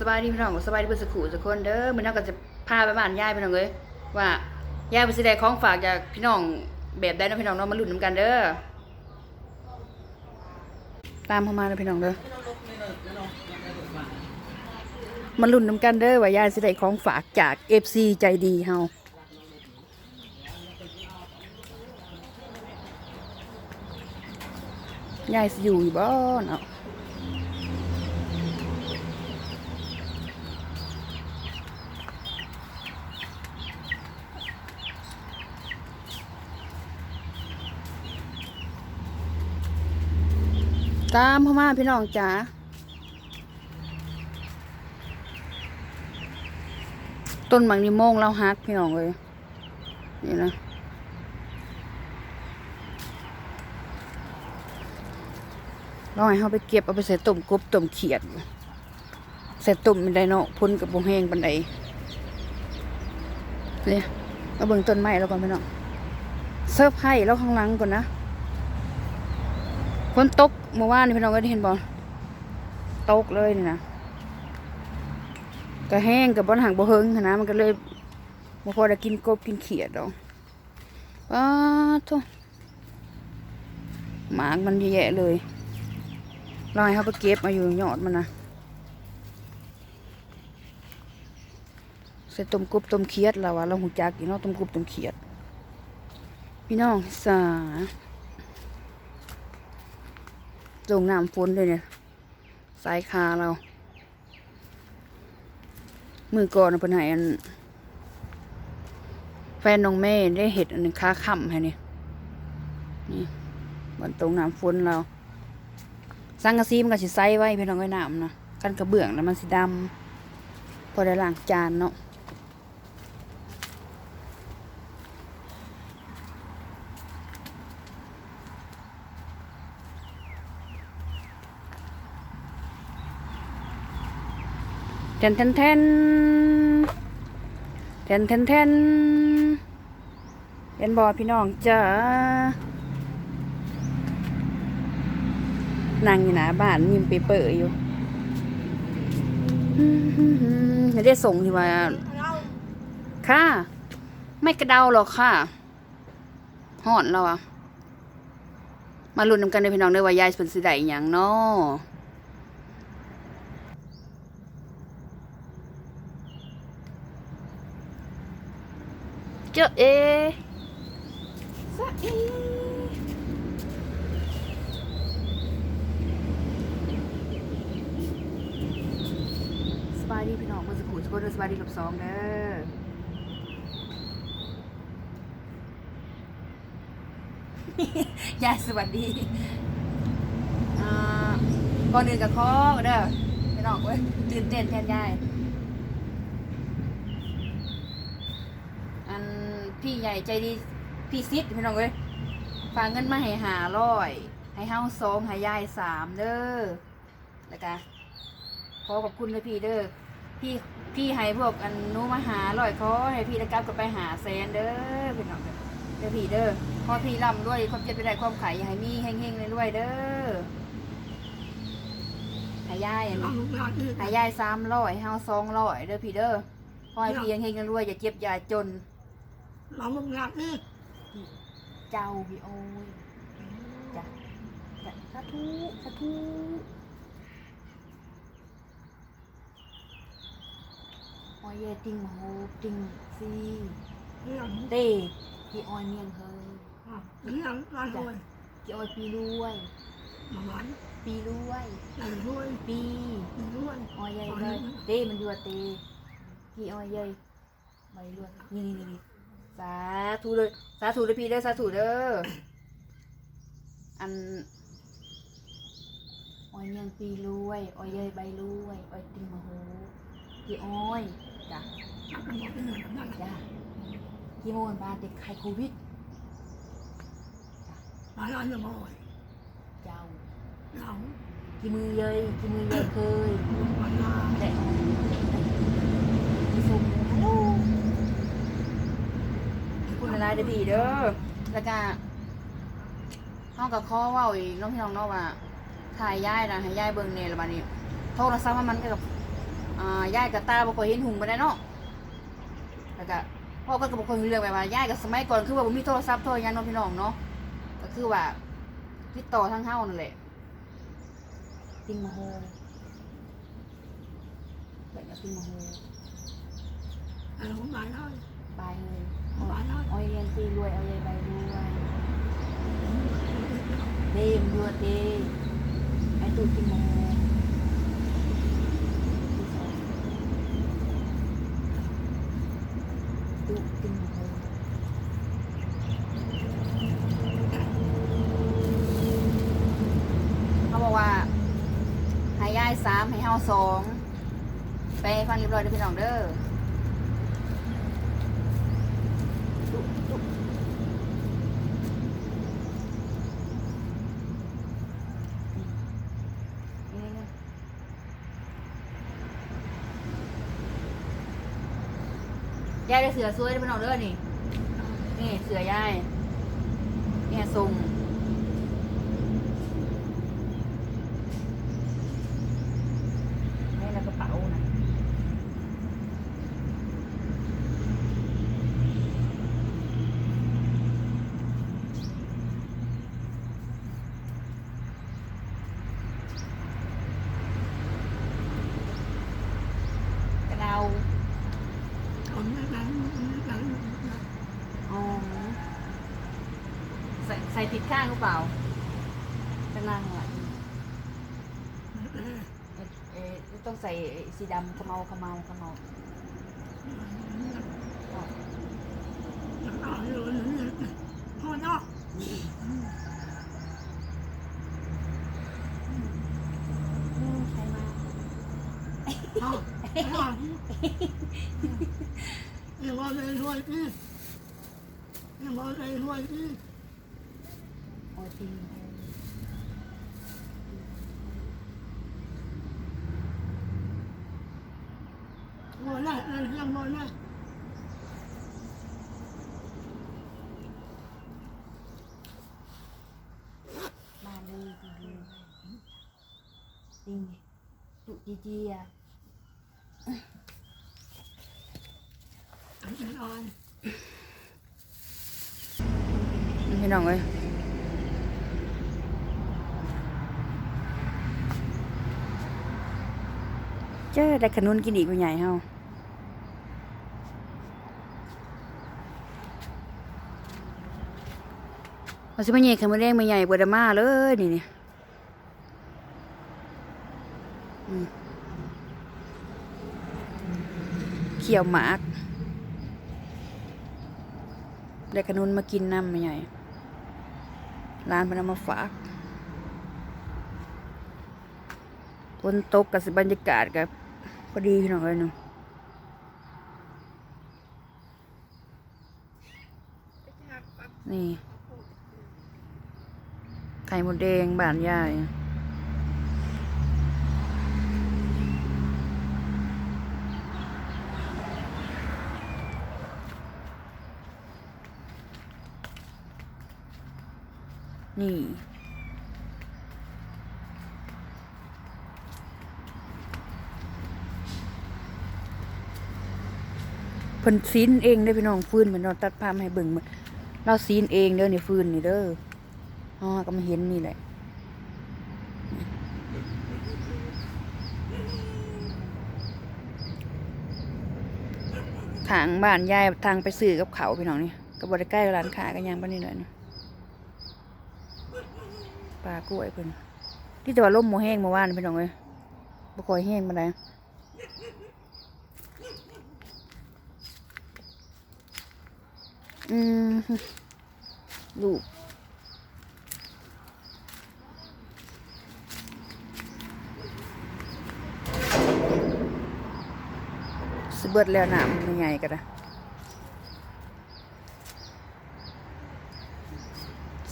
สบายดีพี่น้องสบายดีเพื่อนสักครู่สักคนเด้อมื้อนี้ก็จะพาไปบ้านยายพี่น้องเอ้ยว่ายายไปสิได้ของฝากจากพี่น้องแบบใดเนาะพี่น้องเนาะมาลุ้นนํกันเด้อตามเข้ามาเด้อพี่น้องเด้อมาลุ้นนํกันเด้อว่ายายสิได้ของฝากจาก FC ใจดีเฮายายสิอยู่อยู่บ่เนาะ ตามเข้ามาพี่น้องจ๋าต้นหมากนิโมงเราฮักพี่น้องเลยนี่นะเราให้เขาไปเก็บเอาไปใส่ต้มกบต้มเขียดใส่ต้มเป็นไดเนาะพ่นกับบงแห้งปันไดเนี่ยมาเบิ่งต้นไม้แล้วก่อนพี่น้องเซิร์ฟให้แล้วข้างหลังก่อนนะฝนตก เมื่อวานนี่พี่น้องก็ได้เห็นบอลตกเลยนี่นะก็แห้งกับบอลหางบ่เฮิงนะมันก็เลยบ่พอได้กินกบกินเขียดดอกป้าทุหมากมันเยอะแยะเลยลอยเขาไปเก็บมาอยู่ยอดมันนะใส่ต้มกบต้มเขียดแล้ววะเราหูจักอีเนาะต้มกบต้มเขียดพี่น้องสา ลงน้ำฝนเลยเนี่ย สายคาเรา มือก่อนเพิ่นให้อัน แฟนน้องแม่ได้เห็ดอันนึงค้าค่ำให้นี่นี่บนตรงน้ำฝนเรา สังกะสีมันก็สิใส่ไว้พี่น้องไว้น้ำนะกันกระเบื้องแล้วมันสิดำพอได้ล้างจานเนาะ แทนแทนแทนแทนแทนแทนเห็นบอพี่น้องจ้านั่งอยู่หน้าบ้านยิ้มเปเปอร์อยู่ไม่ได้ส่งที่ว่าค่ะ ไม่กระเดาหรอกค่ะห่อนเราอะมาลุ้นนำกันเลยพี่น้องเด้อว่ายายเป็นสิได้อย่างเนาะ เจอเอสะอีสบายดีพี่น้องเมื่อสักครู่ทุกคนสบายดีกับสองเด้อยายสวัสดีอ่าก่อนอื่นกับข้อเด้อพี่น้องเว้ยตื่นเต้นแทนยาย อัน พี่ใหญ่ใจดีพี่ซิดพี่น้องเอ้ยฝากเงินมาให้หาร้อยให้เฮาสองให้ยายสามเด้อแล้วก็ขอขอบคุณเลยพี่เด้อพี่พี่ให้พวกอันหนู้มาหาร้อยขอให้พี่ได้กลับกับไปหาแสนเด้อพี่น้องเด้อเด้อพี่เด้อขอพี่ร่ำด้วยความเจ็บไปได้ความไข่อย่าให้มีแห้งๆรวยๆเด้อให้ยายอันนี้หายายสามร้อยเฮาสองร้อยเด้อพี่เด้อขอให้พี่ยังเฮงกันรวยอย่าเจ็บอย่าจน เรามึงงานนี่เจ้าพี่โอ้ยจ้ะจ้ะสาธุสาธุออยเยติงโหติงซีเรื่องเต้พี่ออยเมียงเฮยเรื่องร้านรวยพี่ออยปีรวยมาหวานปีรวยร้านรวยปีรวยออยใหญ่เลยเต้มันอยู่ว่าเต้พี่ออยใหญ่ใบรวยนี่นี่นี่ สาธุเลยสาธุเลยพี่เด้อสาธุเด้ออันอ้อยเมียงปีรวยอ้อยเยยใบรวยอ้อยติงมโหพี่อ้อยจ้ะทำกันหมดเลยนั่นจ้ะกี่โมงบาเด็กไข้โควิดร้านร้านยังบ่อยเจ้าเรากี่มือเยยกี่มือเยยเคยวันลาแต่มีสุ่มฮัลโหลคุณอะไรเด้อพี่เด้อแล้วก็ห้องกับข้อว่าอีกน้องพี่น้องเนาะว่าถ่ายย่ายนะให้ย่ายเบิ่งเนี่ยละบัดนี้โทรศัพท์ว่ามันก็กับอ่าย่ายกับตาบ่ค่อยเห็นหุงบ่ได้เนาะแล้วก็พ่อก็บ่ค่อยเรื่องแบบว่าย่ายกับสมัยก่อนคือว่าบ่มีโทรศัพท์โทรยังเนาะพี่น้องเนาะก็คือว่าติดต่อทางเฮานั่นแหละติงมาโฮแบบนี้ติงมาโฮอันของหลายน้อยบายเลย ออยเอาเรียนตีรวยเอายายใบรวยเดมรวยเดไอ้ตูติงมาโฮตูติงมาโฮเขาบอกว่าให้ยายสามให้เฮาสองไปฟังเรียบร้อยเด้อพี่น้องเด้อนี่ๆ ยายได้เสือสวยเด้อพี่น้องเด้อนี่ นี่เสือยายเนี่ยทรงให้ในกระเป๋านะกระเดาของนั้นนั้นนั้น อ๋อ ใส่ใส่ผิดข้างหรือเปล่าข้างล่างอะเอ๊ะเอ๊ะต้องใส่สีดำขมเมาขมเมาขมเมาอ๋ออ่าอยู่นี่พ่อเนาะอืมใครมาพ่อพ่อเดี๋ยวว่าเลยรวยพี่เดี๋ยวว่าเลยรวยพี่โอ้ยจริงรวยได้เลยยังรวยได้ม เจ้อได้ขนุนกินอีกใหญ่เฮาเราสิมาเย่ขมุนแดงมาใหญ่กว่าดามาเลยนี่นี่เขียวหมากได้ขนุนมากินน้ำมาใหญ่ร้านเพนเอามาฝาก ฝนตกกับสิบรรยากาศกับพอดีพี่องเลยเนาะนี่ ไข่มดแดงบานยายนี่ เพิ่นซีนเองเด้อพี่น้องฟืนเหมือนเราตัดภาพให้เบิ่งมื้อเราซีนเองเด้อนี่ฟืนนี่เด้ออ๋อก็มาเห็นนี่แหละทางบ้านยายทางไปซื้อกับเขาพี่น้องนี่ก็บ่ได้ใกล้ร้านค้ากันยังปานนี้เลยเนาะปลากล้วยเพิ่นที่แต่ว่าลมบ่แห้งเมื่อวานพี่น้องเอ้ยบ่ค่อยแห้งปานใด อืมลูสเบิดแล้วน้ำมันใหญ่กันนะ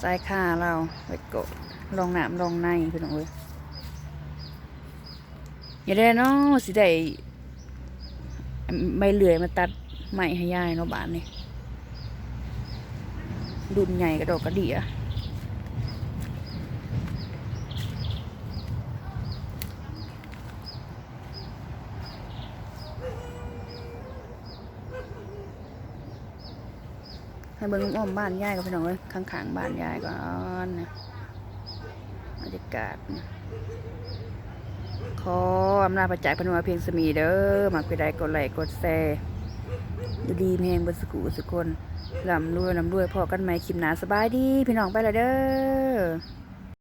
สายค่าเราไปกดลองน้ำลองในพี่น้องเอ้ยอย่าได้เนาะสิได้ใบเหลื่อยมาตัดใหม่ให้ยายเนาะบ้านนี่ ดุนใหญ่กระโดดกระเดียให้เบิ้งอ้อมบ้านยายก็ไปน้องเลยข้างๆบ้านยายก่อนนบรรยากาศขออำนาจประจักษ์พนวเพียงสมีเด้อมากไปได้กดไลค์กดแชร์ อยู่ดีแพงบนสกูสกุลลำรวยลำรวยพอกันไหม่คลิปหนาสบายดี พี่น้องไปละเด้อ